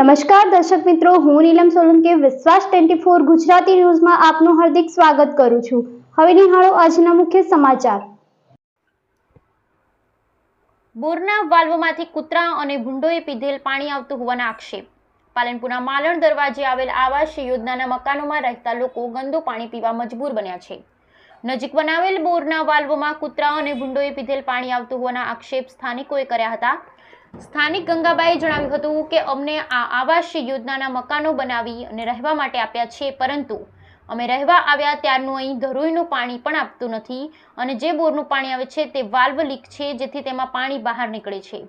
નમસ્કાર દર્શક મિત્રો, હું નીલમ સોલંકી, વિશ્વાસ ટ્વેન્ટી ફોર ગુજરાતી ન્યૂઝમાં આપનું હાર્દિક સ્વાગત કરું છું. હવે નિહાળો આજના મુખ્ય સમાચાર. બોરના વાલ્વમાંથી કૂતરા અને ભૂંડોએ પીધેલ પાણી આવતું હોવાના આક્ષેપ. પાલનપુરના માલણ દરવાજે આવેલ આવાસ યોજનાના મકાનોમાં રહેતા લોકો ગંદુ પાણી પીવા મજબૂર બન્યા છે. નજીક બનાવેલ બોરના વાલ્વમાં કૂતરાઓ અને ભૂંડોએ પીધેલ પાણી આવતું હોવાના આક્ષેપ સ્થાનિકોએ કર્યા હતા. સ્થાનિક ગંગાબાઈએ જણાવ્યું હતું કે, અમને આ આવાસ યોજનાના મકાનો બનાવી અને રહેવા માટે આપ્યા છે, પરંતુ અમે રહેવા આવ્યા ત્યારનું અહીં ધરોઈનું પાણી પણ આપતું નથી અને જે બોરનું પાણી આવે છે તે વાલ્વ લીક છે, જેથી તેમાં પાણી બહાર નીકળે છે.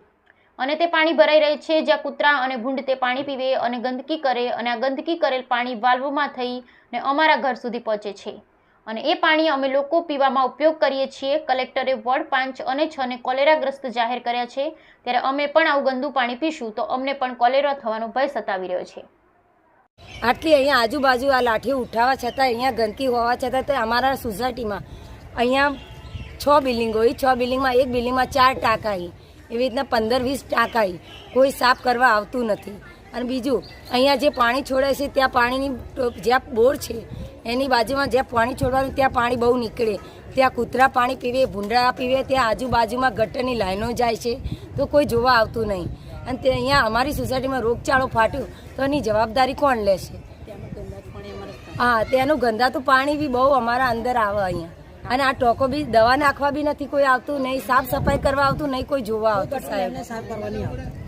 અને તે પાણી ભરાઈ રહે છે, જ્યાં કૂતરા અને ભૂંડ તે પાણી પીવે અને ગંદકી કરે અને આ ગંદકી કરેલ પાણી વાલ્વમાં થઈ ને અમારા ઘર સુધી પહોંચે છે. અને એ પાણી અમે લોકો પીવામાં ઉપયોગ કરીએ છીએ. કલેક્ટરે વોર્ડ પાંચ અને છ ને કોલેરાગ્રસ્ત જાહેર કર્યા છે. ત્યારે અમે પણ આવું ગંદુ પાણી પીશું તો અમને પણ કોલેરા થવાનો ભય સતાવી રહ્યો છે. આટલી અહીંયા આજુબાજુ આ લાઠી ઉઠાવવા છતાં અહીંયા ગંદકી હોવા છતાં તે અમારા સોસાયટીમાં અહીંયા છ બિલ્ડિંગ હોય. છ બિલ્ડિંગમાં એક બિલ્ડિંગમાં ચાર ટાંકા એવી રીતના પંદર વીસ ટાંકા ઈ. કોઈ સાફ કરવા આવતું નથી. અને બીજું, અહીંયા જે પાણી છોડે છે, ત્યાં પાણીની જ્યાં બોર છે, એની બાજુમાં જ્યાં પાણી છોડવાનું, ત્યાં પાણી બહુ નીકળે. ત્યાં કૂતરા પાણી પીવે ભૂંડા પીવે, ત્યાં આજુબાજુમાં ગટરની લાઈનો જાય છે, તો કોઈ જોવા આવતું નહીં. અને તે અહીંયા અમારી સોસાયટીમાં રોગચાળો ફાટ્યું, તો એની જવાબદારી કોણ લેશે? હા તેનું ગંદાતું પાણી બી બહુ અમારા અંદર આવે અહીંયા. અને આ ટોકો બી, દવા નાખવા બી નથી કોઈ આવતું, નહીં સાફ સફાઈ કરવા આવતું, નહીં કોઈ જોવા આવતું, સાહેબ.